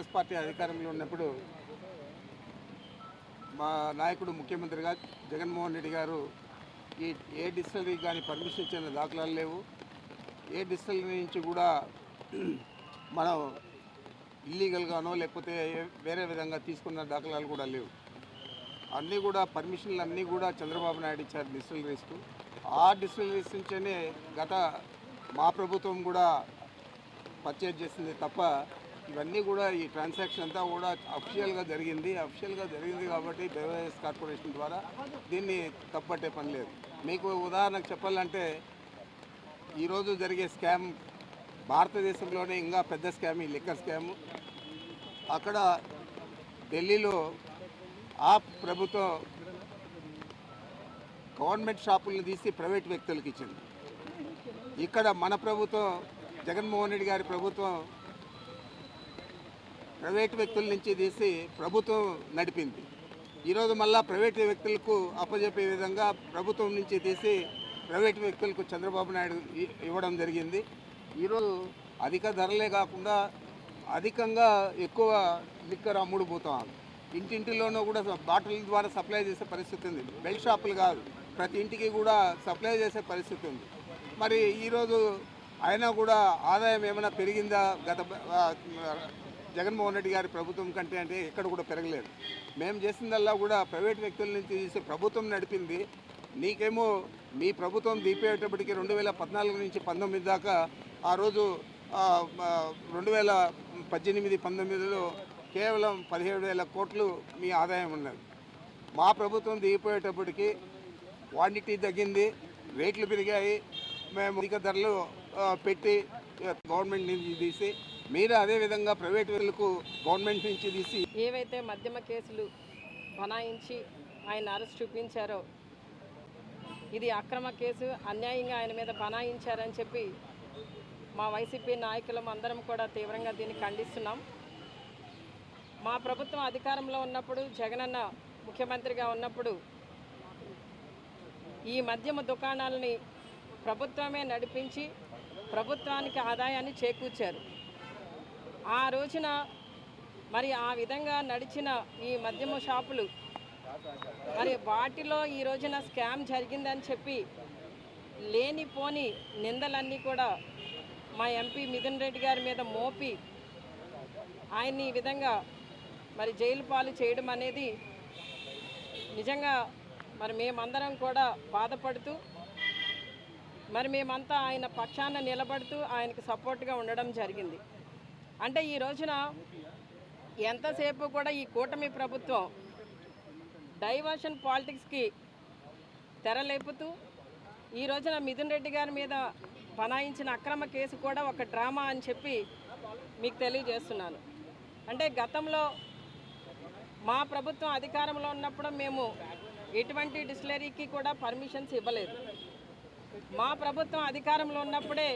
Congress party అధికారంలో ఉన్నప్పుడు మా నాయకుడు ముఖ్యమంత్రిగా జగన్మోహన్ రెడ్డి గారు ఈ ఏ డిస్టిలరీకి కానీ పర్మిషన్ ఇచ్చిన దాఖలాలు లేవు. ఏ డిస్టిలరీ నుంచి కూడా మనం ఇల్లీగల్గానో లేకపోతే వేరే విధంగా తీసుకున్న దాఖలాలు కూడా లేవు. అన్నీ కూడా పర్మిషన్లు అన్నీ కూడా చంద్రబాబు నాయుడు ఇచ్చారు డిస్టిలరీస్కు ఆ డిస్టిలరీస్ నుంచే గత మా ప్రభుత్వం కూడా పర్చేజ్ చేసింది తప్ప ఇవన్నీ కూడా ఈ ట్రాన్సాక్షన్ అంతా కూడా అఫిషియల్గా జరిగింది. అఫిషియల్గా జరిగింది కాబట్టి బెవరేజెస్ కార్పొరేషన్ ద్వారా దీన్ని తప్పట్టే పని లేదు. మీకు ఉదాహరణకు చెప్పాలంటే ఈరోజు జరిగే స్కామ్ భారతదేశంలోనే ఇంకా పెద్ద స్కామ్ ఈ లిక్కర్ స్కామ్ అక్కడ ఢిల్లీలో ఆ ప్రభుత్వం గవర్నమెంట్ షాపులను తీసి ప్రైవేట్ వ్యక్తులకు ఇచ్చింది ఇక్కడ మన ప్రభుత్వం జగన్మోహన్ రెడ్డి గారి ప్రభుత్వం ప్రైవేట్ వ్యక్తుల నుంచి తీసి ప్రభుత్వం నడిపింది. ఈరోజు మళ్ళా ప్రైవేట్ వ్యక్తులకు అప్పజెప్పే విధంగా ప్రభుత్వం నుంచి తీసి ప్రైవేట్ వ్యక్తులకు చంద్రబాబు నాయుడు ఇవ్వడం జరిగింది. ఈరోజు అధిక ధరలే కాకుండా అధికంగా ఎక్కువ లిక్కర్ అమ్ముడు పోతాం. ఇంటింటిలోనూ కూడా బాటిల్ ద్వారా సప్లై చేసే పరిస్థితి ఉంది. బెల్ట్ షాపులు కాదు ప్రతి ఇంటికి కూడా సప్లై చేసే పరిస్థితి ఉంది. మరి ఈరోజు అయినా కూడా ఆదాయం ఏమైనా పెరిగిందా? గత జగన్మోహన్ రెడ్డి గారి ప్రభుత్వం కంటే అంటే ఎక్కడ కూడా పెరగలేదు. మేము చేసిందల్లా కూడా ప్రైవేట్ వ్యక్తుల నుంచి తీసి ప్రభుత్వం నడిపింది. నీకేమో మీ ప్రభుత్వం దీపేటప్పటికి రెండు వేల పద్నాలుగు నుంచి పంతొమ్మిది దాకా ఆ రోజు రెండు వేల పద్దెనిమిది పంతొమ్మిదిలో కేవలం పదిహేడు వేల కోట్లు మీ ఆదాయం ఉన్నది. మా ప్రభుత్వం దిగిపోయేటప్పటికి క్వాంటిటీ తగ్గింది రేట్లు పెరిగాయి. మేము అధిక ధరలు పెట్టి గవర్నమెంట్ నుంచి తీసి మీరు అదేవిధంగా ప్రైవేట్ వీళ్ళకు గవర్నమెంట్ నుంచి తీసి ఏవైతే మద్యమ కేసులు బనాయించి ఆయన అరెస్ట్ చూపించారో ఇది అక్రమ కేసు అన్యాయంగా ఆయన మీద బనాయించారని చెప్పి మా వైసీపీ నాయకులం అందరం కూడా తీవ్రంగా దీన్ని ఖండిస్తున్నాం. మా ప్రభుత్వం అధికారంలో ఉన్నప్పుడు జగనన్న ముఖ్యమంత్రిగా ఉన్నప్పుడు ఈ మద్యమ దుకాణాలని ప్రభుత్వమే నడిపించి ప్రభుత్వానికి ఆదాయాన్ని చేకూర్చారు. ఆ రోజున మరి ఆ విధంగా నడిచిన ఈ మద్యమ షాపులు మరి వాటిలో ఈ రోజున స్కామ్ జరిగిందని చెప్పి లేనిపోని నిందలన్నీ కూడా మా ఎంపీ మిథున్ రెడ్డి గారి మీద మోపి ఆయన్ని ఈ విధంగా మరి జైలు పాలు చేయడం అనేది నిజంగా మరి మేమందరం కూడా బాధపడుతూ మరి మేమంతా ఆయన పక్షాన నిలబడుతూ ఆయనకు సపోర్ట్గా ఉండడం జరిగింది. అంటే ఈ రోజున ఎంతసేపు కూడా ఈ కూటమి ప్రభుత్వం డైవర్షన్ పాలిటిక్స్కి తెరలేపుతూ ఈ రోజున మిథున్ రెడ్డి గారి మీద బనాయించిన అక్రమ కేసు కూడా ఒక డ్రామా అని చెప్పి మీకు తెలియజేస్తున్నాను. అంటే గతంలో మా ప్రభుత్వం అధికారంలో ఉన్నప్పుడు మేము ఎటువంటి డిస్టిలరీకి కూడా పర్మిషన్స్ ఇవ్వలేదు. మా ప్రభుత్వం అధికారంలో ఉన్నప్పుడే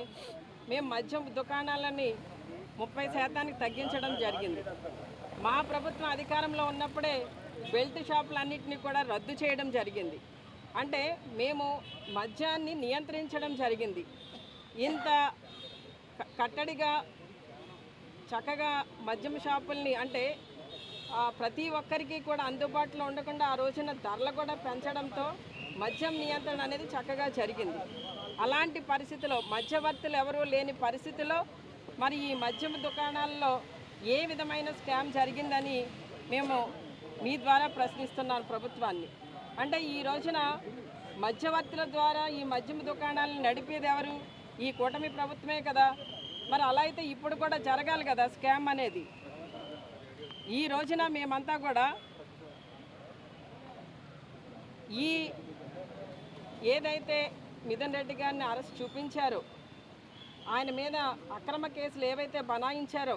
మేము మద్యం దుకాణాలని ముప్పై శాతానికి తగ్గించడం జరిగింది. మా ప్రభుత్వం అధికారంలో ఉన్నప్పుడే బెల్ట్ షాపులన్నింటినీ కూడా రద్దు చేయడం జరిగింది. అంటే మేము మద్యాన్ని నియంత్రించడం జరిగింది. ఇంత కట్టడిగా చక్కగా మద్యం షాపుల్ని అంటే ప్రతి ఒక్కరికి కూడా అందుబాటులో ఉండకుండా ఆ రోజున ధరలు కూడా పెంచడంతో మద్యం నియంత్రణ అనేది చక్కగా జరిగింది. అలాంటి పరిస్థితిలో మధ్యవర్తులు ఎవరూ లేని పరిస్థితిలో మరి ఈ మద్యం దుకాణాల్లో ఏ విధమైన స్కామ్ జరిగిందని మేము మీ ద్వారా ప్రశ్నిస్తున్నాను ప్రభుత్వాన్ని. అంటే ఈ రోజున మధ్యవర్తుల ద్వారా ఈ మద్యం దుకాణాలను నడిపేది ఎవరు? ఈ కూటమి ప్రభుత్వమే కదా. మరి అలా అయితే ఇప్పుడు కూడా జరగాలి కదా స్కామ్ అనేది? ఈ రోజున మేమంతా కూడా ఈ ఏదైతే మిథన్ రెడ్డి గారిని అరెస్ట్ చూపించారో ఆయన మీద అక్రమ కేసులు ఏవైతే బనాయించారో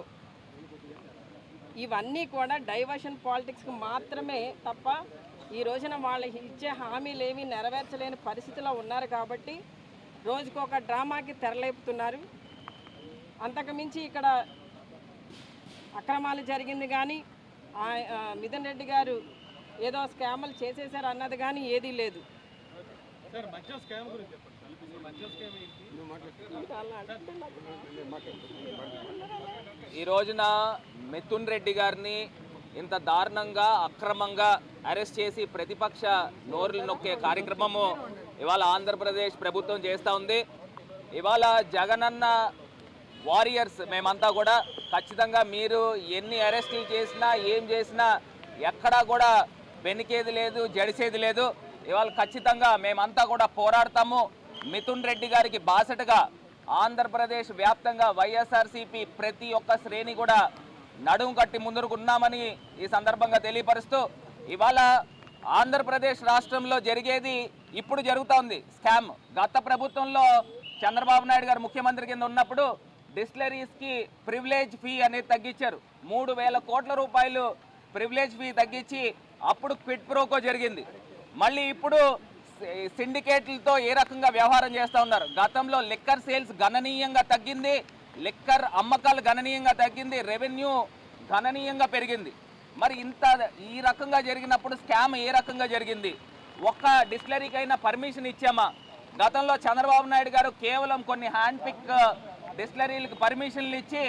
ఇవన్నీ కూడా డైవర్షన్ పాలిటిక్స్కి మాత్రమే తప్ప ఈ రోజున వాళ్ళకి ఇచ్చే హామీలు ఏమీ నెరవేర్చలేని పరిస్థితిలో ఉన్నారు కాబట్టి రోజుకొక డ్రామాకి తెరలేపుతున్నారు. అంతకుమించి ఇక్కడ అక్రమాలు జరిగింది కానీ ఆ- మిథున్ రెడ్డి గారు ఏదో స్కాములు చేసేసారు అన్నది కానీ ఏదీ లేదు. ఈ రోజున మిథున్ రెడ్డి గారిని ఇంత దారుణంగా అక్రమంగా అరెస్ట్ చేసి ప్రతిపక్ష నోరులు నొక్కే కార్యక్రమము ఇవాళ ఆంధ్రప్రదేశ్ ప్రభుత్వం చేస్తూ ఉంది. ఇవాళ జగనన్న వారియర్స్ మేమంతా కూడా ఖచ్చితంగా మీరు ఎన్ని అరెస్టులు చేసినా ఏం చేసినా ఎక్కడా కూడా వెనికేది లేదు జడిసేది లేదు. ఇవాళ ఖచ్చితంగా మేమంతా కూడా పోరాడతాము. మిథున్ రెడ్డి గారికి బాసటగా ఆంధ్రప్రదేశ్ వ్యాప్తంగా వైఎస్ఆర్సీపీ ప్రతి ఒక్క శ్రేణి కూడా నడుము కట్టి ముందుకున్నామని ఈ సందర్భంగా తెలియపరుస్తూ ఇవాళ ఆంధ్రప్రదేశ్ రాష్ట్రంలో జరిగేది ఇప్పుడు జరుగుతూ ఉంది స్కామ్. గత ప్రభుత్వంలో చంద్రబాబు నాయుడు గారు ముఖ్యమంత్రి కింద ఉన్నప్పుడు డిస్టిలరీస్కి ప్రివిలేజ్ ఫీ అనేది తగ్గించారు. మూడు వేల కోట్ల రూపాయలు ప్రివిలేజ్ ఫీ తగ్గించి అప్పుడు క్విట్ ప్రోకో జరిగింది. మళ్ళీ ఇప్పుడు సిండికేట్లతో ఏ రకంగా వ్యవహారం చేస్తూ ఉన్నారు? గతంలో లిక్కర్ సేల్స్ గణనీయంగా తగ్గింది లిక్కర్ అమ్మకాలు గణనీయంగా తగ్గింది రెవెన్యూ గణనీయంగా పెరిగింది. మరి ఇంత ఈ రకంగా జరిగినప్పుడు స్కామ్ ఏ రకంగా జరిగింది? ఒక్క డిస్టిలరీకైనా పర్మిషన్ ఇచ్చామా? గతంలో చంద్రబాబు నాయుడు గారు కేవలం కొన్ని హ్యాండ్ పిక్ డిస్టిలరీలకు పర్మిషన్లు ఇచ్చి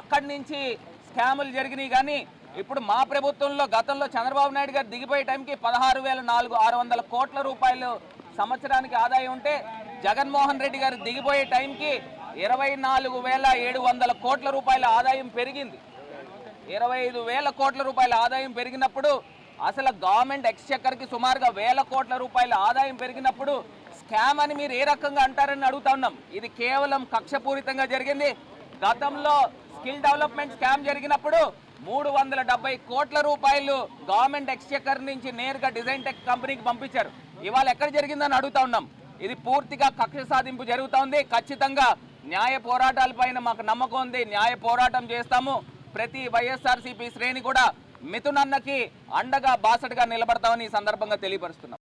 అక్కడి నుంచి స్కాములు జరిగినాయి కానీ ఇప్పుడు మా ప్రభుత్వంలో గతంలో చంద్రబాబు నాయుడు గారు దిగిపోయే టైంకి పదహారు వేల నాలుగు ఆరు వందల కోట్ల రూపాయలు సంవత్సరానికి ఆదాయం ఉంటే జగన్మోహన్ రెడ్డి గారు దిగిపోయే టైంకి ఇరవై నాలుగు వేల ఏడు వందల కోట్ల రూపాయల ఆదాయం పెరిగింది. ఇరవై ఐదు వేల కోట్ల రూపాయల ఆదాయం పెరిగినప్పుడు అసలు గవర్నమెంట్ ఎక్స్చెక్కర్కి సుమారుగా వేల కోట్ల రూపాయల ఆదాయం పెరిగినప్పుడు స్కామ్ అని మీరు ఏ రకంగా అంటారని అడుగుతా ఉన్నాం. ఇది కేవలం కక్షపూరితంగా జరిగింది. గతంలో స్కిల్ డెవలప్మెంట్ స్కామ్ జరిగినప్పుడు మూడు వందల డెబ్బై కోట్ల రూపాయలు గవర్నమెంట్ ఎక్స్చెక్కర్ నుంచి నేరుగా డిజైన్ టెక్ కంపెనీకి పంపించారు. ఇవాళ ఎక్కడ జరిగిందని అడుగుతా ఉన్నాం. ఇది పూర్తిగా కక్ష సాధింపు జరుగుతూ ఉంది ఖచ్చితంగా న్యాయ పోరాటాలపైన మాకు నమ్మకం ఉంది. న్యాయ పోరాటం చేస్తాము. ప్రతి వైఎస్ఆర్సీపీ శ్రేణి కూడా మిథునన్నకి అండగా బాసటగా నిలబడతామని ఈ సందర్భంగా తెలియపరుస్తున్నాం.